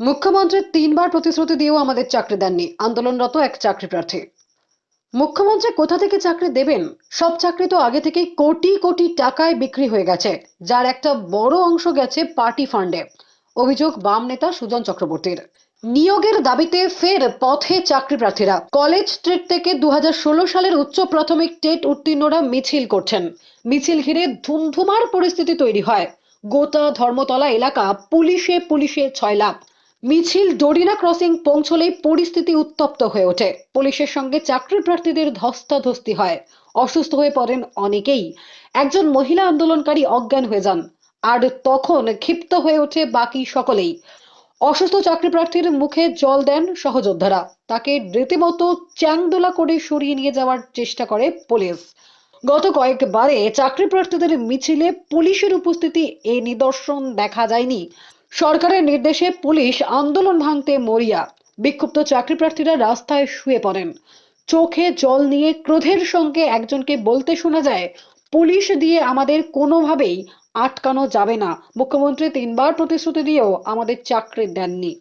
মুখ্যমন্ত্রী তিনবার প্রতিশ্রুতি দিয়েও আমাদের চাকরি দেননি। আন্দোলনরত এক চাকরি প্রার্থী। মুখ্যমন্ত্রী কোথা থেকে চাকরি দেবেন? সব চাকরি তো আগে থেকেই কোটি কোটি টাকায় বিক্রি হয়ে গেছে, যার একটা বড় অংশ গেছে পার্টি ফান্ডে। অভিযোগ বাম নেতা সুজন চক্রবর্তীর। নিয়োগের দাবিতে ফের পথে চাকরি প্রার্থীরা। কলেজ স্ট্রিট থেকে দু হাজার ষোলো সালের উচ্চ প্রাথমিক টেট উত্তীর্ণরা মিছিল করছেন। মিছিল ঘিরে ধুমধুমার পরিস্থিতি তৈরি হয়। গোটা ধর্মতলা এলাকা পুলিশে পুলিশে ছয়লাভ মিছিল ডোরিনা ক্রসিং পৌঁছলেই পরিস্থিতি উত্তপ্ত হয়ে ওঠে। পুলিশের সঙ্গে চাকরি প্রার্থীদের ধস্তাধস্তি হয়। অসুস্থ হয়ে পড়েন অনেকেই। একজন মহিলা আন্দোলনকারী অজ্ঞান হয়ে যান। আর তখন ক্ষিপ্ত হয়ে ওঠে বাকি সকলেই। অসুস্থ চাকরি প্রার্থীর মুখে জল দেন সহযোদ্ধারা। তাকে রীতিমতো চ্যাংদোলা করে সরিয়ে নিয়ে যাওয়ার চেষ্টা করে পুলিশ। গত কয়েকবারে চাকরি প্রার্থীদের মিছিলে পুলিশের উপস্থিতি এ নিদর্শন দেখা যায়নি। সরকারের নির্দেশে পুলিশ আন্দোলন ভাঙতে মরিয়া। বিক্ষুব্ধ চাকরি প্রার্থীরা রাস্তায় শুয়ে পড়েন। চোখে জল নিয়ে ক্রোধের সঙ্গে একজনকে বলতে শোনা যায়, পুলিশ দিয়ে আমাদের কোনোভাবেই আটকানো যাবে না। মুখ্যমন্ত্রী তিনবার প্রতিশ্রুতি দিয়েও আমাদের চাকরি দেননি।